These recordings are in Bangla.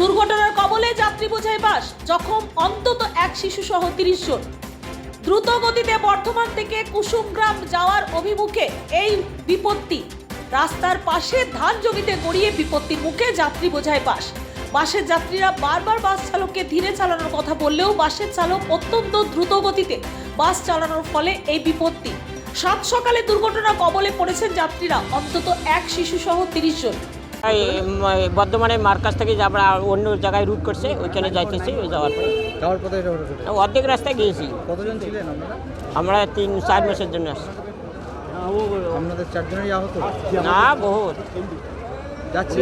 দুর্ঘটনার কবলে যাত্রী বোঝাই বাস, জখম অন্তত এক শিশু সহ তিরিশ জন। দ্রুত গতিতে বর্ধমান থেকে কুসুমগ্রাম যাওয়ার অভিমুখে এই বিপত্তি। রাস্তার পাশে ধান জমিতে গড়িয়ে বিপত্তির মুখে যাত্রী বোঝায় বাস। বাসের যাত্রীরা বারবার বাস চালককে ধীরে চালানোর কথা বললেও বাসের চালক অত্যন্ত দ্রুত গতিতে বাস চালানোর ফলে এই বিপত্তি। সাত সকালে দুর্ঘটনা কবলে পড়েছেন যাত্রীরা, অন্তত এক শিশু সহ তিরিশ জন। বর্ধমানের মার্কাজ থেকে যে আমরা অন্য জায়গায় রুট করছে ওইখানে যাইতেছি ওই যাওয়ার পরে। যাওয়ার পথে অর্ধেক রাস্তায় গিয়েছি। কতজন ছিলেন আমরা তিন চার মাসের জন্য আসছি আপনাদের চারজনেরই আহত? না বহুত। যাচ্ছে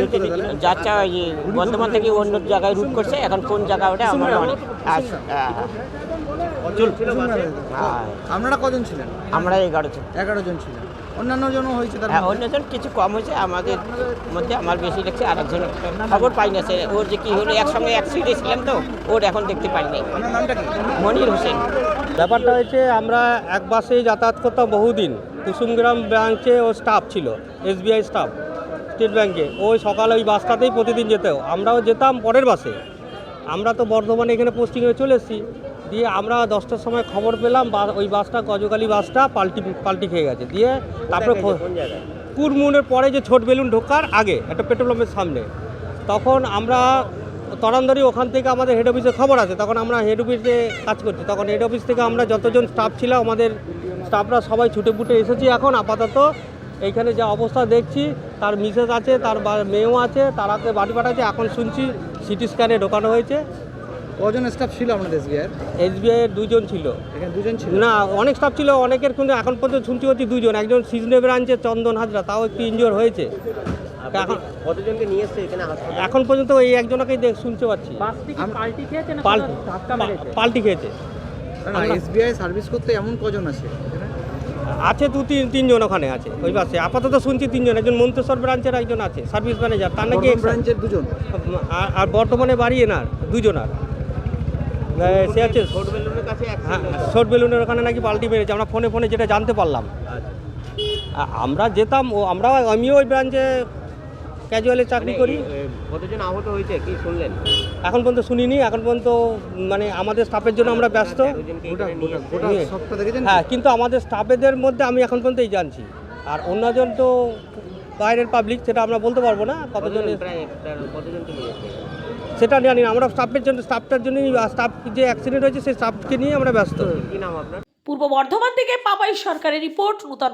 ওই বর্ধমান থেকে অন্য জায়গায় রুট করছে এখন কোন জায়গা ওটা আমরা অনেক হ্যাঁ। আপনারা কজন ছিলেন? আমরা এগারো জন। এগারো জন ছিলেন। অন্যান্য জনও হয়েছে তার হ্যাঁ? অন্যজন কিছু কম হয়েছে আমাদের মধ্যে আমার বেশি লাগছে আর একজন খবর পাই না সে ওর যে কি হলো একসঙ্গে এক সিটে ছিলাম তো ওর এখন দেখতে পাইনি। মনির হোসেন। ব্যাপারটা হয়েছে আমরা এক বাসেই যাতায়াত করতাম বহুদিন। কুসুমগ্রাম ব্রাঞ্চে ও স্টাফ ছিল এসবিআই স্টাফ স্টেট ব্যাংকে ওই সকালে ওই বাসটাতেই প্রতিদিন যেতেও আমরাও যেতাম পরের বাসে। আমরা তো বর্ধমানে এখানে পোস্টিংয়ে চলে এসেছি। দিয়ে আমরা দশটার সময় খবর পেলাম বা- ওই বাসটা গজকালি বাসটা পাল্টি পাল্টি খেয়ে গেছে। দিয়ে তারপরে কুরমুনের পরে যে ছোট বেলুন ঢোকার আগে একটা পেট্রোল পাম্পের সামনে। তখন আমরা তরান্দরি ওখান থেকে আমাদের হেড অফিসে খবর আছে। তখন আমরা হেড অফিসে কাজ করছি। তখন হেড অফিস থেকে আমরা যতজন স্টাফ ছিলাম আমাদের স্টাফরা সবাই ছুটে ফুটে এসেছি এখন আপাতত। এইখানে যা অবস্থা দেখছি তার মিসেস আছে তার মেয়েও আছে তারাকে বাড়ি পাঠাচ্ছে। এখন শুনছি সিটি স্ক্যানে ঢোকানো হয়েছে। কজন স্টাফ ছিল আপনাদের এসবিআই এসবিআই এর? দুজন ছিল। এখানে দুজন ছিল? না অনেক স্টাফ ছিল অনেকের কিন্তু এখন পর্যন্ত শুনছি হচ্ছে দুজন একজন সিজনে ব্রাঞ্চের চন্দন হাজরা তাও একটু ইনজিওর হয়েছে। এখন কতজনকে নিয়ে এসছে এখানে এখন পর্যন্ত ওই একজনকেই দেখ শুনতে পাচ্ছি। পাল্টি পাল্টি খেয়েছে। এসবিআই সার্ভিস করতে এমন কজন আছে? আছে দু তিন তিনজন ওখানে আছে ওই বাসে আপাতত শুনছি তিনজন একজন মন্তেশ্বর ব্রাঞ্চের একজন আছে সার্ভিস ম্যানেজার তার নাকি ব্রাঞ্চের দুজন? আর- আর বর্তমানে বাড়ি এনার দুজন আর সে আছে হ্যাঁ শর্ট বেলুনের ওখানে নাকি পাল্টি মেরেছে আমরা ফোনে ফোনে যেটা জানতে পারলাম। আমরা যেতাম ও আমরা আমিও ওই ব্রাঞ্চে ক্যাজুয়ালি চাকরি করি। কতজন আহত হয়েছে কি শুনলেন? এখন পর্যন্ত শুনিনি এখন পর্যন্ত মানে আমাদের স্টাফের জন্য আমরা ব্যস্ত। হ্যাঁ কিন্তু আমাদের স্টাফেদের মধ্যে আমি এখন পর্যন্ত এই জানছি। আর অন্যজন তো বাইরের পাবলিক সেটা আমরা বলতে পারব না কতজন কতজনকে সেটা জানি না আমরা স্টাফের জন্য স্টাফটার জন্যই স্টাফ যে অ্যাক্সিডেন্ট হয়েছে সেই স্টাফকে নিয়ে আমরা ব্যস্ত। কি নাম আপনার? পূর্ব বর্ধমান থেকে পাপাই সরকারের রিপোর্ট নূতন